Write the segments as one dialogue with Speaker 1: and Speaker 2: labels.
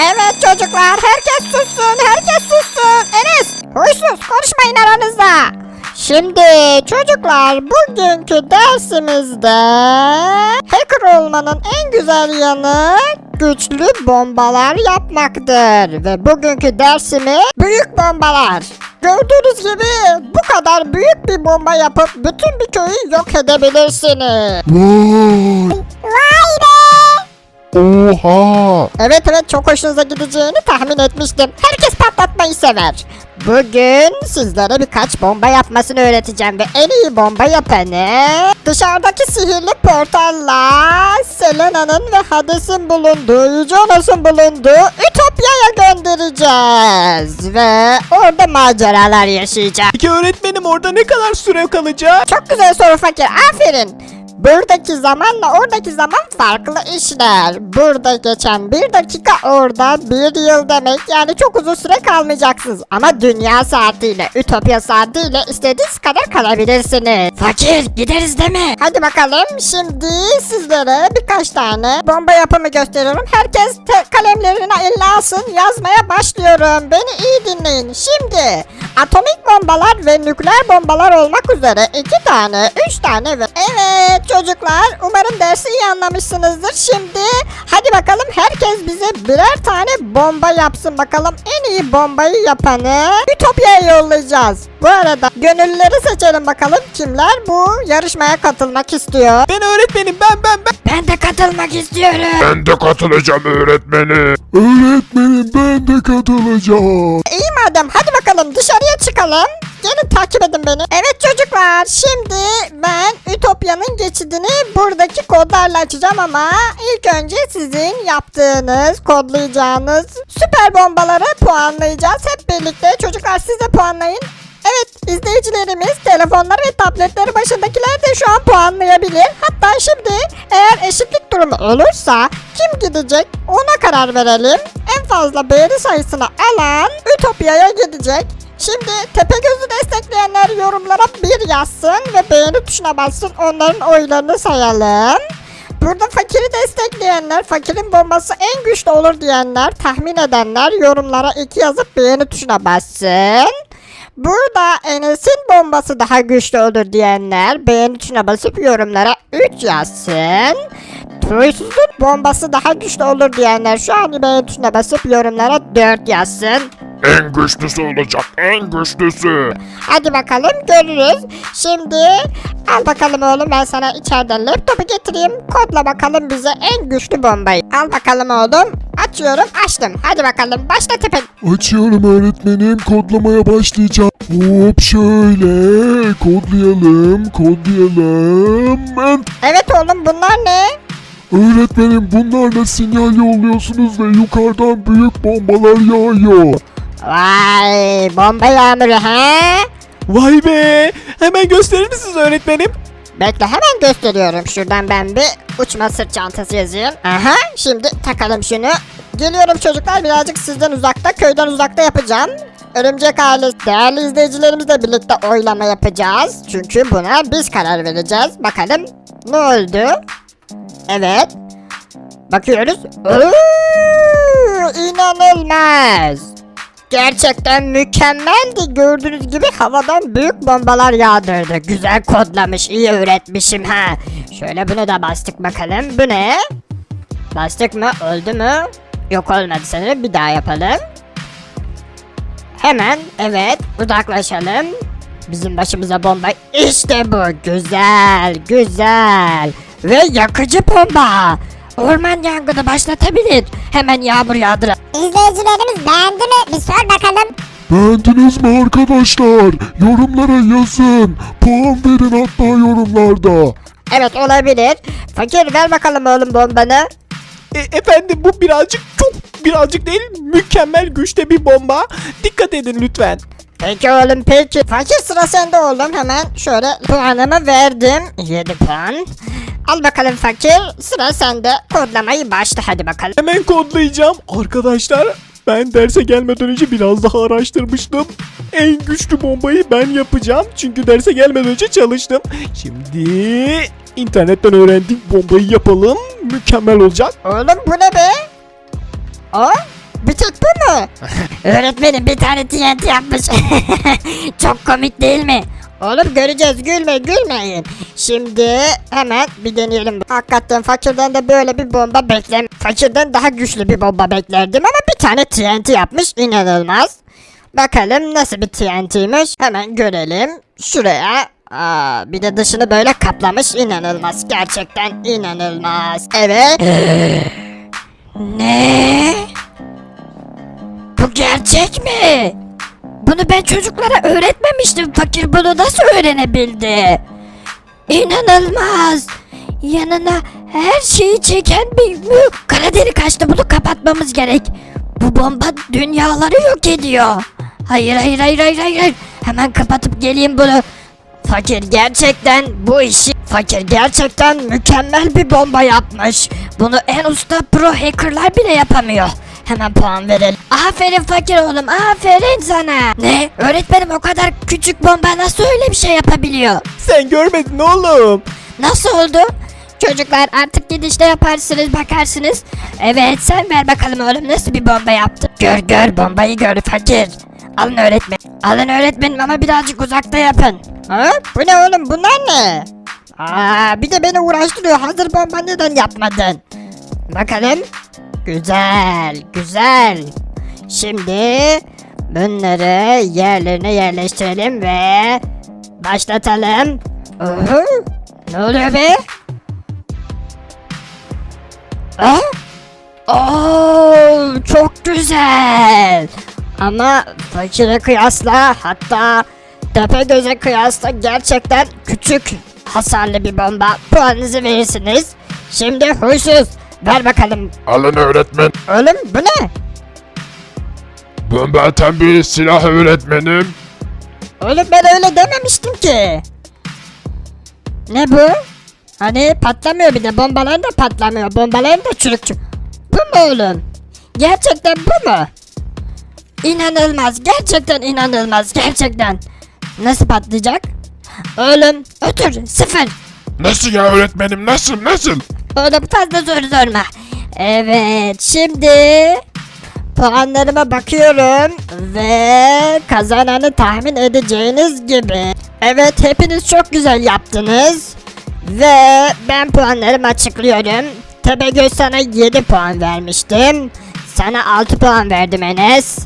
Speaker 1: Evet çocuklar herkes sussun herkes sussun. Enes huysuz konuşmayın aranızda. Şimdi çocuklar bugünkü dersimizde hacker olmanın en güzel yanı güçlü bombalar yapmaktır. Ve bugünkü dersimi büyük bombalar. Gördüğünüz gibi bu kadar büyük bir bomba yapıp bütün bir köyü yok edebilirsiniz.
Speaker 2: Vay! Oha!
Speaker 1: Evet evet çok hoşunuza gideceğini tahmin etmiştim. Herkes patlatmayı sever. Bugün sizlere birkaç bomba yapmasını öğreteceğim ve en iyi bomba yapanı dışarıdaki sihirli portalla Selena'nın ve Hades'in bulunduğu, Jonas'ın bulunduğu Ütopya'ya göndereceğiz. Ve orada maceralar yaşayacak.
Speaker 3: Peki öğretmenim orada ne kadar süre kalacak?
Speaker 1: Çok güzel soru fakir. Aferin. Buradaki zamanla oradaki zaman farklı işler. Burada geçen bir dakika orada bir yıl demek. Yani çok uzun süre kalmayacaksınız. Ama dünya saatiyle, ütopya saatiyle istediğiniz kadar kalabilirsiniz. Fakir gideriz mi? Hadi bakalım şimdi sizlere birkaç tane bomba yapımı gösteriyorum. Herkes kalemlerini eline alsın. Yazmaya başlıyorum. Beni iyi dinleyin. Şimdi atomik bombalar ve nükleer bombalar olmak üzere iki tane, üç tane ve evet çocuklar umarım dersi iyi anlamışsınızdır. Şimdi hadi bakalım herkes bize birer tane bomba yapsın bakalım en iyi bombayı yapanı Ütopya'ya yollayacağız. Bu arada gönüllüleri seçelim bakalım kimler bu yarışmaya katılmak istiyor.
Speaker 3: Ben öğretmenim ben ben ben.
Speaker 1: Ben de katılmak istiyorum.
Speaker 2: Ben de katılacağım öğretmenim. Öğretmenim ben de katılacağım.
Speaker 1: İyi madem hadi bakalım dışarıya çıkalım. Gelin takip edin beni. Evet çocuklar şimdi ben Ütopya'nın geçidini buradaki kodlarla açacağım ama ilk önce sizin yaptığınız, kodlayacağınız süper bombaları puanlayacağız. Hep birlikte çocuklar siz de puanlayın. Evet izleyicilerimiz telefonları ve tabletleri başındakiler de şu an puanlayabilir. Hatta şimdi eğer eşitlik durumu olursa kim gidecek ona karar verelim. En fazla beğeni sayısını alan Ütopya'ya gidecek. Şimdi Tepegöz'ü destekleyenler yorumlara bir yazsın ve beğeni tuşuna bassın onların oylarını sayalım. Burada fakiri destekleyenler, fakirin bombası en güçlü olur diyenler, tahmin edenler yorumlara iki yazıp beğeni tuşuna bassın. Burada Enes'in bombası daha güçlü olur diyenler beğeni tuşuna basıp yorumlara 3 yazsın. Truysuz'un bombası daha güçlü olur diyenler şu an beğeni tuşuna basıp yorumlara 4 yazsın.
Speaker 2: En güçlüsü olacak en güçlüsü.
Speaker 1: Hadi bakalım görürüz. Şimdi al bakalım oğlum ben sana içeriden laptopu getireyim. Kodla bakalım bize en güçlü bombayı. Al bakalım oğlum. Açıyorum açtım. Hadi bakalım başla tepe.
Speaker 2: Açıyorum öğretmenim kodlamaya başlayacağım. Hop şöyle kodlayalım kodlayalım. Ben
Speaker 1: Evet oğlum bunlar ne?
Speaker 2: öğretmenim bunlarla sinyal yolluyorsunuz ve yukarıdan büyük bombalar yağıyor.
Speaker 1: Vay bomba yağmuru he?
Speaker 3: Vay be. Hemen gösterir misiniz öğretmenim?
Speaker 1: Bekle hemen gösteriyorum. Şuradan ben bir uçma sırt çantası yazayım. Aha şimdi takalım şunu. Geliyorum çocuklar birazcık sizden uzakta köyden uzakta yapacağım. Örümcek ailesi değerli izleyicilerimizle birlikte oylama yapacağız. Çünkü buna biz karar vereceğiz. Bakalım ne oldu? Evet. Bakıyoruz. Oo, inanılmaz. Gerçekten mükemmeldi. Gördüğünüz gibi havadan büyük bombalar yağdırdı. Güzel kodlamış, iyi öğretmişim ha. Şöyle bunu da bastık bakalım. Bu ne? Bastık mı? Oldu mu? Yok olmadı sanırım. Bir daha yapalım. Hemen evet uzaklaşalım. Bizim başımıza bomba işte bu güzel güzel ve yakıcı bomba. Orman yangını başlatabilir. Hemen yağmur yağdır.
Speaker 4: İzleyicilerimiz beğendi mi? Bir sor bakalım.
Speaker 2: Beğendiniz mi arkadaşlar? Yorumlara yazın. Puan verin hatta yorumlarda.
Speaker 1: Evet olabilir. Fakir ver bakalım oğlum bombanı.
Speaker 3: E, efendim bu birazcık çok birazcık değil mükemmel güçte bir bomba. Dikkat edin lütfen.
Speaker 1: Peki oğlum peki. Fakir sıra sende oğlum. Hemen şöyle puanımı verdim. 7 puan. Al bakalım fakir. Sıra sende. Kodlamayı başla hadi bakalım.
Speaker 3: Hemen kodlayacağım. Arkadaşlar ben derse gelmeden önce biraz daha araştırmıştım. En güçlü bombayı ben yapacağım. Çünkü derse gelmeden önce çalıştım. Şimdi internetten öğrendik bombayı yapalım. Mükemmel olacak.
Speaker 1: Oğlum bu ne be? O? mu?
Speaker 5: Öğretmenim bir tane TNT yapmış. Çok komik değil mi?
Speaker 1: Oğlum göreceğiz gülme gülmeyin. Şimdi hemen bir deneyelim. Hakikaten fakirden de böyle bir bomba beklem. Fakirden daha güçlü bir bomba beklerdim ama bir tane TNT yapmış inanılmaz. Bakalım nasıl bir TNT'ymiş hemen görelim. Şuraya Aa, bir de dışını böyle kaplamış inanılmaz gerçekten inanılmaz. Evet.
Speaker 5: Ne? Bu gerçek mi? Bunu ben çocuklara öğretmemiştim. Fakir bunu nasıl öğrenebildi? İnanılmaz. Yanına her şeyi çeken bir büyük kara delik açtı. Bunu kapatmamız gerek. Bu bomba dünyaları yok ediyor. Hayır hayır hayır hayır hayır. Hemen kapatıp geleyim bunu. Fakir gerçekten bu işi Fakir gerçekten mükemmel bir bomba yapmış. Bunu en usta pro hackerlar bile yapamıyor. Hemen puan verelim. Aferin fakir oğlum aferin sana. Ne? Öğretmenim o kadar küçük bomba nasıl öyle bir şey yapabiliyor?
Speaker 3: Sen görmedin oğlum.
Speaker 5: Nasıl oldu? Çocuklar artık gidişte yaparsınız bakarsınız. Evet sen ver bakalım oğlum nasıl bir bomba yaptın. Gör gör bombayı gör fakir. Alın öğretmen. Alın öğretmenim ama birazcık uzakta yapın.
Speaker 1: Ha? Bu ne oğlum bunlar ne? Aa, bir de beni uğraştırıyor. Hazır bomba neden yapmadın? Bakalım. Güzel, güzel. Şimdi bunları yerlerine yerleştirelim ve başlatalım. Uhu. Ne oluyor be? Ah? Oo, çok güzel. Ama fakire kıyasla hatta tepe göze kıyasla gerçekten küçük hasarlı bir bomba. Puanınızı verirsiniz. Şimdi huysuz. Ver bakalım.
Speaker 2: Alın öğretmen.
Speaker 1: Oğlum bu ne?
Speaker 2: Ben zaten bir silah öğretmenim.
Speaker 1: Oğlum ben öyle dememiştim ki. Ne bu? Hani patlamıyor bir de bombalar da patlamıyor. Bombalar da çürük çürük. Bu mu oğlum? Gerçekten bu mu? İnanılmaz. Gerçekten inanılmaz. Gerçekten. Nasıl patlayacak? Oğlum otur. Sıfır.
Speaker 2: Nasıl ya öğretmenim nasıl nasıl?
Speaker 1: Oğlum fazla zor sorma. Evet şimdi puanlarıma bakıyorum ve kazananı tahmin edeceğiniz gibi. Evet hepiniz çok güzel yaptınız. Ve ben puanlarımı açıklıyorum. Tepegöz sana 7 puan vermiştim. Sana 6 puan verdim Enes.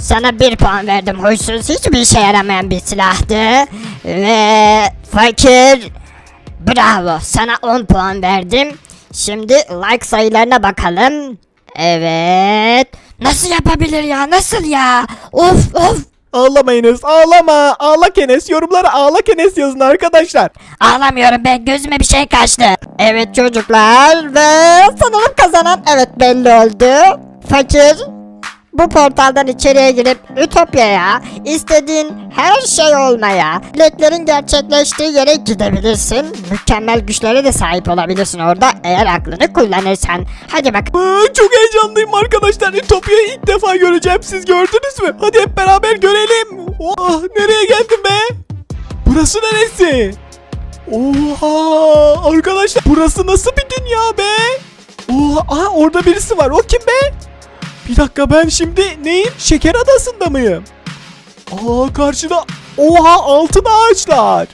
Speaker 1: Sana 1 puan verdim huysuz hiçbir işe yaramayan bir silahtı. Ve fakir Bravo. Sana 10 puan verdim. Şimdi like sayılarına bakalım. Evet. Nasıl yapabilir ya? Nasıl ya? Of of.
Speaker 3: Ağlamayınız ağlama. Ağlak Enes yorumlara ağlak Enes yazın arkadaşlar.
Speaker 5: Ağlamıyorum ben gözüme bir şey kaçtı.
Speaker 1: Evet çocuklar ve sanırım kazanan evet belli oldu. Fakir bu portaldan içeriye girip Ütopya'ya istediğin her şey olmaya, dileklerin gerçekleştiği yere gidebilirsin. Mükemmel güçlere de sahip olabilirsin orada eğer aklını kullanırsan. Hadi bak.
Speaker 3: Aa, çok heyecanlıyım arkadaşlar. Ütopya'yı ilk defa göreceğim. Siz gördünüz mü? Hadi hep beraber görelim. Oh, nereye geldim be? Burası neresi? Oha arkadaşlar burası nasıl bir dünya be? Oha aha, orada birisi var. O kim be? Bir dakika ben şimdi neyim? Şeker adasında mıyım? Aa karşıda oha altın ağaçlar.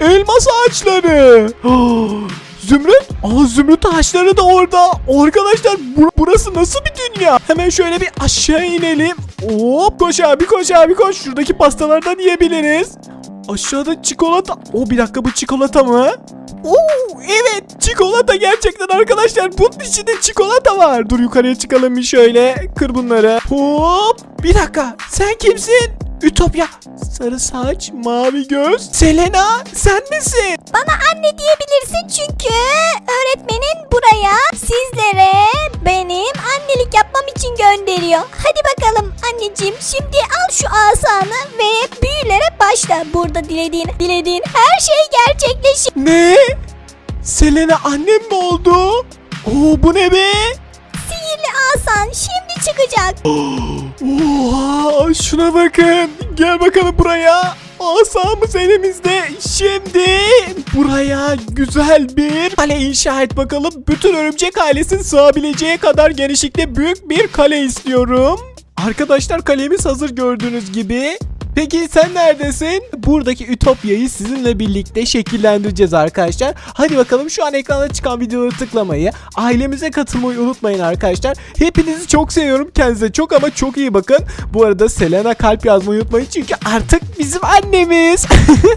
Speaker 3: Elmas ağaçları. Zümrüt? Aa zümrüt ağaçları da orada. Arkadaşlar bur- burası nasıl bir dünya? Hemen şöyle bir aşağı inelim. Hop koş abi koş abi koş. Şuradaki pastalardan yiyebiliriz. Aşağıda çikolata. O bir dakika bu çikolata mı? Oo evet çikolata gerçekten arkadaşlar. Bunun içinde çikolata var. Dur yukarıya çıkalım bir şöyle. Kır bunları. Hop. Bir dakika sen kimsin? Ütopya. Sarı saç, mavi göz. Selena sen misin?
Speaker 4: Bana anne diyebilirsin çünkü öğretmenin buraya sizlere benim annelik yapmam için gönderiyor. Hadi anneciğim şimdi al şu asanı ve büyülere başla. Burada dilediğin dilediğin her şey gerçekleşir.
Speaker 3: Ne? Selena annem mi oldu? Oo bu ne be?
Speaker 4: Sihirli asan şimdi çıkacak.
Speaker 3: Oha şuna bakın. Gel bakalım buraya. Asamız elimizde. Şimdi buraya güzel bir kale inşa et bakalım. Bütün örümcek ailesinin sığabileceği kadar genişlikte büyük bir kale istiyorum. Arkadaşlar kalemiz hazır gördüğünüz gibi. Peki sen neredesin? Buradaki Ütopya'yı sizinle birlikte şekillendireceğiz arkadaşlar. Hadi bakalım şu an ekranda çıkan videoları tıklamayı, ailemize katılmayı unutmayın arkadaşlar. Hepinizi çok seviyorum. Kendinize çok ama çok iyi bakın. Bu arada Selena kalp yazmayı unutmayın çünkü artık bizim annemiz.